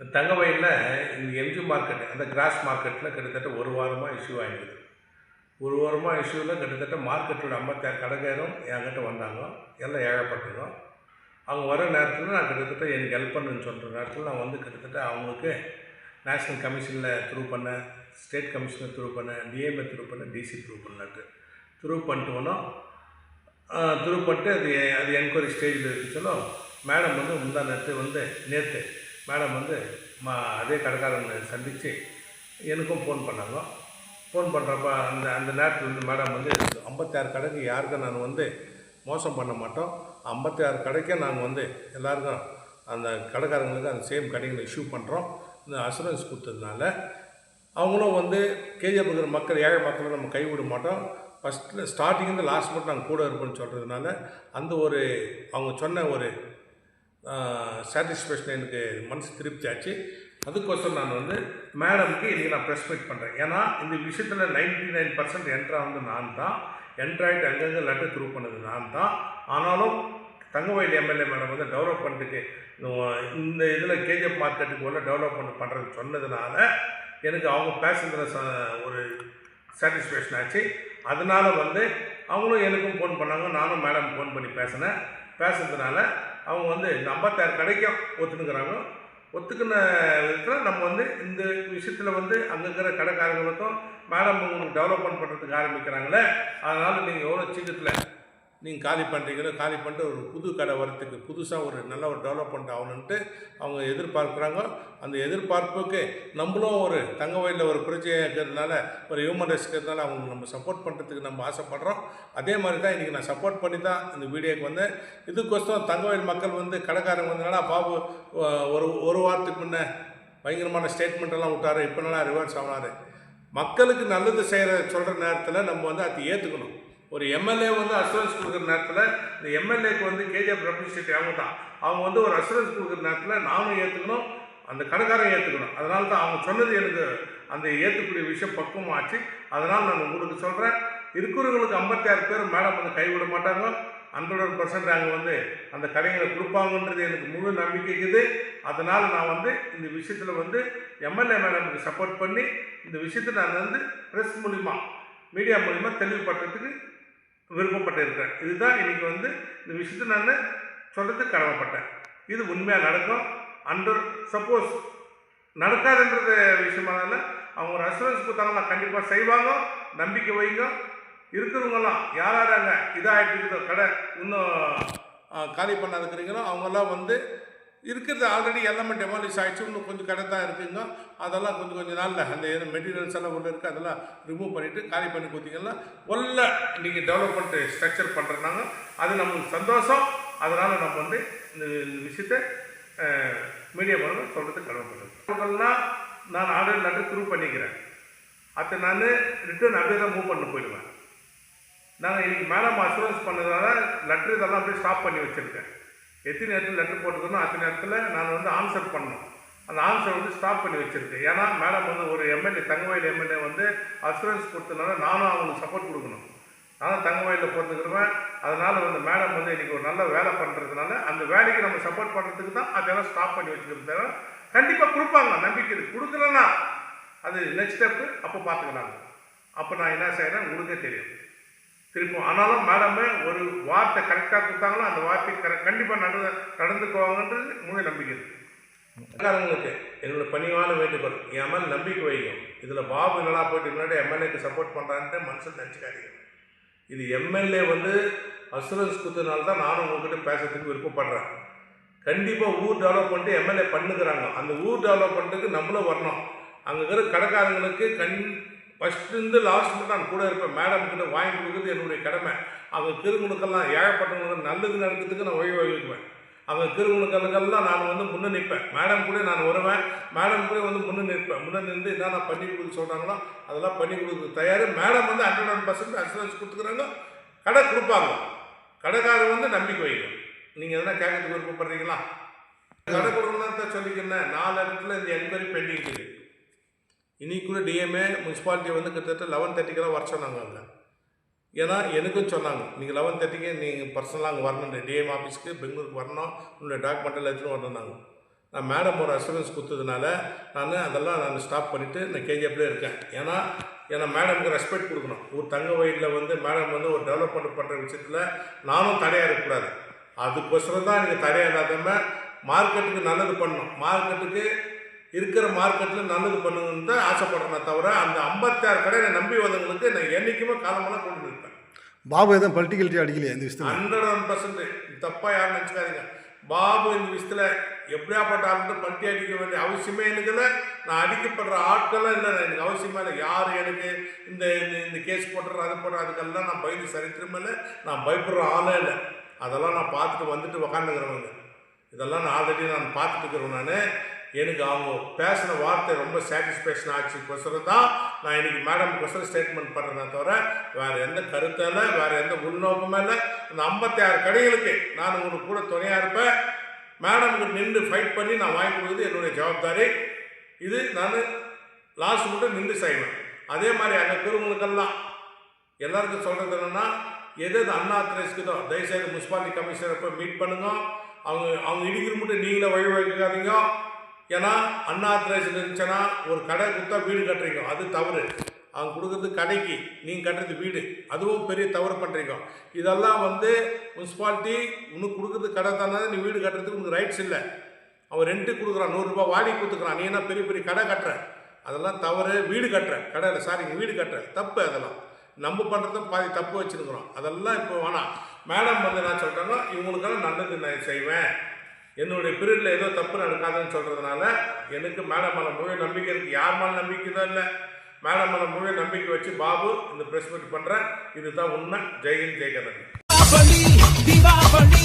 இந்த தங்கவயலில் இந்த MG market அந்த கிராஸ் மார்க்கெட்டில் கிட்டத்தட்ட ஒரு வாரமாக இஷ்யூ ஆகிடுது ஒரு வாரமாக இஷ்யூவில் கிட்டத்தட்ட மார்க்கெட்டோட ஐம்பத்தாறு கடைக்காரும் என்கிட்ட வந்தாங்க. எல்லாம் ஏழப்பட்டதும் அவங்க வர நேரத்தில் நான் கிட்டத்தட்ட எனக்கு ஹெல்ப் பண்ணுன்னு சொல்கிற நேரத்தில் நான் வந்து கிட்டத்தட்ட அவங்களுக்கு நேஷ்னல் கமிஷனில் த்ரூ பண்ணேன் ஸ்டேட் கமிஷனை த்ரூ பண்ணேன் டிஎம்ஏ த்ரூ பண்ணேன் டிசி த்ரூ பண்ணிட்டு த்ரூ பண்ணிட்டு வந்தோம். த்ரூ பண்ணிட்டு அது அது என்கொயரி ஸ்டேஜில் இருக்கு மேடம் வந்து முந்தா நேற்று வந்து நேற்று மேடம் வந்து மா அதே கடைக்காரங்களை சந்தித்து எனக்கும் ஃபோன் பண்ணாங்க. ஃபோன் பண்ணுறப்ப அந்த அந்த நேரத்தில் வந்து மேடம் வந்து ஐம்பத்தாறு கடைக்கு யாருக்கும் நான் வந்து மோசம் பண்ண மாட்டோம். ஐம்பத்தாறு கடைக்கே நாங்கள் வந்து எல்லாருக்கும் அந்த கடைக்காரங்களுக்கு அந்த சேம் கடைகளை இஷ்யூ பண்ணுறோம் இந்த அசூரன்ஸ் கொடுத்ததுனால அவங்களும் வந்து கேஜிஎஃப் இருக்கிற மக்கள் ஏழை மக்களை நம்ம கைவிட மாட்டோம். ஃபஸ்ட்டில் ஸ்டார்டிங்லேருந்து லாஸ்ட் மட்டும் நாங்கள் கூட இருப்போம்னு சொல்கிறதுனால அந்த ஒரு அவங்க சொன்ன ஒரு சாட்டிஸ்ஃபேக்ஷன் எனக்கு மனசு திருப்தி ஆச்சு அதுக்கோசரம் நான் வந்து மேடமுக்கு இன்றைக்கி நான் ப்ரெஸ்பெக்ட் பண்ணுறேன் ஏன்னா இந்த விஷயத்தில் நைன்டி நைன் பர்சன்ட் என்ட்ரா வந்து நான் தான். என்ட்ராய்டு அங்கங்கே லெட்டர் த்ரூ பண்ணது நான் தான். ஆனாலும் தங்கவயல் எம்எல்ஏ மேடம் வந்து டெவலப்மெண்ட்டுக்கு இந்த இதில் கேஜிஎஃப் மார்க்கெட்டுக்கு உள்ள டெவலப்மெண்ட் பண்ணுறது சொன்னதுனால எனக்கு அவங்க பேசுகிற ச ஒரு சாட்டிஸ்ஃபேக்ஷன் ஆச்சு. அதனால வந்து அவங்களும் எனக்கும் ஃபோன் பண்ணாங்க. நானும் மேடம் ஃபோன் பண்ணி பேசினேன். பேசுனதுனால அவங்க வந்து நம்ம த கிடைக்கும் ஒத்துனுங்கிறாங்க ஒத்துக்கின விதத்தில் நம்ம வந்து இந்த விஷயத்தில் வந்து அங்கே இருக்கிற கடைக்காரங்களுக்கும் மேடம் உங்களுக்கு டெவலப்மெண்ட் பண்ணுறதுக்கு ஆரம்பிக்கிறாங்களே அதனால் நீங்கள் எவ்வளோ சீக்கிரத்தில் நீங்கள் காலி பண்ணுறீங்களோ காலி பண்ணிட்டு ஒரு புது கடை வரத்துக்கு புதுசாக ஒரு நல்ல ஒரு டெவலப்மெண்ட் ஆகணுன்ட்டு அவங்க எதிர்பார்க்குறாங்க. அந்த எதிர்பார்ப்புக்கு நம்மளும் ஒரு தங்க வயலில் ஒரு பிரச்சனை இருக்கிறதுனால ஒரு ஹியூமன் ரைட்ஸ் இருக்கிறதுனால அவங்க நம்ம சப்போர்ட் பண்ணுறதுக்கு நம்ம ஆசைப்படுறோம். அதே மாதிரி தான் இன்றைக்கி நான் சப்போர்ட் பண்ணி தான் இந்த வீடியோக்கு வந்தேன். இதுக்கோசரம் தங்க வயல் மக்கள் வந்து கடைக்காரங்க வந்தனால பாபு ஒரு ஒரு வாரத்துக்கு முன்னே பயங்கரமான ஸ்டேட்மெண்ட்டெல்லாம் விட்டார். இப்போ நல்லா ரிவர்ஸ் ஆனாரு மக்களுக்கு நல்லது செய்கிற சொல்கிற நேரத்தில் நம்ம வந்து அதை ஏற்றுக்கணும் ஒரு எம்எல்ஏ வந்து அசூரன்ஸ் கொடுக்குற நேரத்தில் இந்த எம்எல்ஏக்கு வந்து கேஜிஎஃப் ரெப்ரஸன்டேட்டிவ் அவங்க தான் அவங்க வந்து ஒரு அசூரன்ஸ் கொடுக்குற நேரத்தில் நானும் ஏற்றுக்கணும் அந்த கடைக்காரன் ஏற்றுக்கணும் அதனால தான் அவங்க சொன்னது எனக்கு அந்த ஏற்றுக்கூடிய விஷயம் பக்குவமாச்சு அதனால் நான் உங்களுக்கு சொல்கிறேன் இருக்கிறவங்களுக்கு ஐம்பத்தாறு பேர் மேடம் வந்து கைவிட மாட்டாங்க. ஹண்ட்ரட் பர்சன்ட் அங்கே வந்து அந்த கடைகளை கொடுப்பாங்கன்றது எனக்கு முழு நம்பிக்கை இருக்குது. அதனால் நான் வந்து இந்த விஷயத்தில் வந்து எம்எல்ஏ மேடமுக்கு சப்போர்ட் பண்ணி இந்த விஷயத்தை நான் வந்து ப்ரெஸ் மூலிமா மீடியா மூலிமா தெளிவுபடுறதுக்கு விருப்பப்பட்டிருக்கேன். இதுதான் இன்றைக்கி வந்து இந்த விஷயத்தை நான் சொல்கிறதுக்கு கடமைப்பட்டேன். இது உண்மையாக நடக்கும்? அண்டர் சப்போஸ் நடக்காதுன்றது விஷயமானால அவங்க ஒரு அசூரன்ஸ் கொடுத்தாங்கன்னா கண்டிப்பாக செய்வாங்க நம்பிக்கை வைங்க. இருக்கிறவங்கலாம் யார் யார் அங்கே இதாகிட்டு இருக்குதோ கடை இன்னும் காலி பண்ணாது இருக்கிறீங்களோ அவங்கெல்லாம் வந்து இருக்கிறது. ஆல்ரெடி எல்லாமே டெமாலிஷ் ஆகிடுச்சு இன்னும் கொஞ்சம் கடை தான் இருக்குங்க அதெல்லாம் கொஞ்சம் கொஞ்சம் நாளில் அந்த மெட்டீரியல்ஸ் எல்லாம் உள்ள இருக்குது அதெல்லாம் ரிமூவ் பண்ணிவிட்டு காலி பண்ணி கொடுத்தீங்கன்னா உள்ள இன்றைக்கி டெவலப்மெண்ட் ஸ்ட்ரக்சர் பண்ணுறாங்க அது நம்மளுக்கு சந்தோஷம். அதனால் நம்ம வந்து இந்த விஷயத்தை மீடியா மூலமாக சொல்கிறதுக்கு கடவுள்னா நான் ஆல்ரெடி லெட்டர் த்ரூ பண்ணிக்கிறேன். அதை நான் ரிட்டர்ன் அப்படியே தான் மூவ் பண்ண போயிடுவேன். நாங்கள் இன்றைக்கி மேடம் அசூரன்ஸ் பண்ணதுனால லெட்ரு இதெல்லாம் அப்படியே ஸ்டாப் பண்ணி வச்சுருக்கேன். எத்தனை நேரத்தில் லெட்டர் போட்டுக்கணும் அத்தனை நேரத்தில் நான் வந்து ஆன்சர் பண்ணணும் அந்த ஆன்சர் வந்து ஸ்டாப் பண்ணி வச்சுருக்கேன் ஏன்னா மேடம் வந்து ஒரு எம்எல்ஏ தங்கவயல் எம்எல்ஏ வந்து அசூரன்ஸ் கொடுத்ததுனால நானும் அவங்களுக்கு சப்போர்ட் கொடுக்கணும். நானும் தங்கவயலில் பிறந்துக்கிறேன் அதனால் வந்து மேடம் வந்து இன்றைக்கி ஒரு நல்ல வேலை பண்ணுறதுனால அந்த வேலைக்கு நம்ம சப்போர்ட் பண்ணுறதுக்கு தான் அதெல்லாம் ஸ்டாப் பண்ணி வச்சுக்கிறது தவிர கண்டிப்பாக கொடுப்பாங்க. நம்பிக்கை கொடுக்கலன்னா அது நெக்ஸ்ட் ஸ்டெப்பு அப்போ பார்த்துக்கலாங்க அப்போ நான் என்ன செய்கிறேன் உங்களுக்கே தெரியும். திருப்பும் ஆனாலும் மேடமே ஒரு வார்த்தை கரெக்டாக கொடுத்தாங்களோ அந்த வார்த்தை கரெக்ட் கண்டிப்பாக நடந்து நடந்துக்குவாங்கன்றது முழு நம்பிக்கை. இருக்குது காரங்களுக்கு என்னோட பணிவான வேண்டுகோள் என் மேல் நம்பிக்கை வைக்கும் இதில் பாபு நல்லா போயிட்டு முன்னாடி எம்எல்ஏக்கு சப்போர்ட் பண்ணுறான்ட்டு மனுஷன் நினச்சிக்காதீங்க இது எம்எல்ஏ வந்து அசுரன்ஸ் கொடுத்ததுனால தான் நானும் உங்ககிட்ட பேசுறதுக்கு விருப்பப்படுறேன். கண்டிப்பாக ஊர் டெவலப்மெண்ட்டு எம்எல்ஏ பண்ணுக்கிறாங்க அந்த ஊர் டெவலப்மெண்ட்டுக்கு நம்மளும் வரணும். அங்கே இருக்கிற கடைக்காரங்களுக்கு கண் ஃபஸ்ட்டுருந்து லாஸ்ட் மட்டும் நான் கூட இருப்பேன். மேடம் கிட்ட வாங்கி கொடுக்குறது என்னுடைய கடமை. அவங்க திருமணுக்கெல்லாம் ஏழைப்பட்டவங்களுக்கு நல்லது நடக்கிறதுக்கு நான் வழி வகிக்குவேன் அவங்க திருமணுக்களுக்கெல்லாம் நான் வந்து முன்னே நிற்பேன். மேடம் கூட நான் வருவேன். மேடம் கூட வந்து முன்னே நிற்பேன். முன்னே நின்று என்னென்ன பண்ணி கொடுக்க சொல்கிறாங்களோ அதெல்லாம் பண்ணி கொடுக்க தயார். மேடம் வந்து ஹண்ட்ரட் பர்சன்ட் அசூரன்ஸ் கொடுத்துக்கிறாங்க. கடை கொடுப்பாங்க. கடைக்காரர் வந்து நம்பிக்கை வைக்கும் நீங்கள் எதனா கேட்கறதுக்கு விருப்பப்படுறீங்களா? கடை கொடுக்கணும்னு தான் சொல்லிக்கிறேன். நாலு இடத்துல இந்த என்கொயரி பெண்டிங் இருக்குது. இன்னைக்கு கூட டிஎம்ஏ முனிசிபாலிட்டி வந்து கிட்டத்தட்ட லெவன் தேர்ட்டிக்கெல்லாம் வர சொன்னாங்க அங்கே. ஏன்னா எனக்கும் சொன்னாங்க நீங்கள் லெவன் தேர்ட்டிக்கு நீங்கள் பர்சனலாக அங்கே வரணும் டிஎம் ஆஃபீஸ்க்கு பெங்களூருக்கு வரணும் உங்களுடைய டாக்குமெண்ட் எல்லாம் எடுத்துகிட்டு வரணுன்னாங்க நான் மேடம் ஒரு அசூரன்ஸ் கொடுத்ததுனால நான் அதெல்லாம் நான் ஸ்டாப் பண்ணிவிட்டு நான் கேஜிஎஃப்லேயே இருக்கேன். ஏன்னா ஏன்னா மேடமுக்கு ரெஸ்பெக்ட் கொடுக்கணும். ஒரு தங்க வயலில் வந்து மேடம் வந்து ஒரு டெவலப்மெண்ட் பண்ணுற விஷயத்தில் நானும் தடையாக இருக்கக்கூடாது. அதுக்கோசரம் தான் எனக்கு தடையாக இல்லாதம மார்க்கெட்டுக்கு நல்லது பண்ணணும். மார்க்கெட்டுக்கு இருக்கிற மார்க்கெட்டில் நல்லது பண்ணணுன்னு தான் ஆசைப்படுறேனே தவிர அந்த ஐம்பத்தாறு கடையை நம்பி வந்தவங்களுக்கு நான் என்றைக்குமே காலமெல்லாம் கொண்டு நிற்பேன் பாபு எதுவும் பொலிட்டிகல்ட்டி அடிக்கலையா இந்த விஷயத்தில்? ஹண்ட்ரட் ஒன் பர்சன்ட் தப்பாக யாரும் நினச்சிக்காதீங்க. பாபு இந்த விஷயத்தில் எப்படியாப்பட்ட ஆளுக்கு பட்டி அடிக்க வேண்டிய அவசியமே எனக்கு இல்லை. நான் அடிக்கப்படுற ஆட்களும் இல்லை எனக்கு அவசியமே இல்லை. யார் எனக்கு இந்த இந்த- இந்த கேஸ் போடுற அது போடுற அதுக்கெல்லாம் நான் பயந்து சரித்திரமே இல்லை. நான் பயப்படுற ஆளே இல்லை. அதெல்லாம் நான் பார்த்துட்டு வந்துட்டு உக்காந்துக்கிறவங்க. இதெல்லாம் நான் ஆல்ரெடி நான் பார்த்துட்டு இருக்கிறேன் நான். எனக்கு அவங்க பேசின வார்த்தை ரொம்ப சாட்டிஸ்ஃபேக்ஷன் ஆச்சுக்கொசரம் தான் நான் இன்னைக்கு மேடம்க்கோசரம் ஸ்டேட்மெண்ட் பண்ணுறேனே தவிர வேறு எந்த கருத்தும் இல்லை வேறு எந்த உள்நோக்கமும் இல்லை. அந்த ஐம்பத்தி ஆறு கடைகளுக்கு நான் உங்களுக்கு கூட துணையாக இருப்பேன். மேடமுக்கு நின்று ஃபைட் பண்ணி நான் வாங்கி கொடுக்குறது என்னுடைய ஜவாப்தாரி. இது நான் லாஸ்ட் மட்டும் நின்று செய்வேன். அதே மாதிரி அங்கே இருக்கிறவங்களுக்கெல்லாம் எல்லாருக்கும் சொல்கிறது என்னென்னா எது எது அண்ணா இருக்குதோ தயவுசெய்து முனிசிபாலிட்டி கமிஷனரை போய் மீட் பண்ணுங்க. அவங்க அவங்க இடிக்கிற மட்டும் நீங்களே வழி வைக்காதீங்க ஏன்னா அண்ணா இருந்துச்சுன்னா ஒரு கடை கொடுத்தா வீடு கட்டுறீங்க. அது தவறு. அவங்க கொடுக்குறது கடைக்கு நீங்கள் கட்டுறது வீடு. அதுவும் பெரிய தவறு பண்ணுறீங்க இதெல்லாம் வந்து முனிசிபாலிட்டி உனக்கு கொடுக்குறது கடை தானே நீ வீடு கட்டுறதுக்கு உனக்கு ரைட்ஸ் இல்லை. அவன் ரெண்ட்டு கொடுக்குறான் நூறுரூபா வாடகை கொடுத்துக்கிறான். நீ என்ன பெரிய பெரிய கடை கட்டுற? அதெல்லாம் தவறு. வீடு கட்டுற. கடையில் சாரி வீடு கட்டுற. தப்பு அதெல்லாம். நம்ம பண்ணுறதும் பாதி தப்பு வச்சுருக்குறோம். அதெல்லாம் இப்போ வேணாம். மேடம் வந்து என்ன சொல்கிறாங்க இவங்களுக்கெல்லாம் நல்லது நான் செய்வேன். என்னுடைய பீரியடில் ஏதோ தப்பு நடக்காதுன்னு சொல்கிறதுனால எனக்கு மேடம் மேலே முழு நம்பிக்கை இருக்குது யார் மேலே நம்பிக்கை தான் இல்லை. மேடம் மேலே முழு நம்பிக்கை வச்சு பாபு இந்த ப்ரெஸ் மீட் பண்ணுறேன் இதுதான் உண்மை. ஜெயஹிந்த் ஜெயகரன் தீபாவளி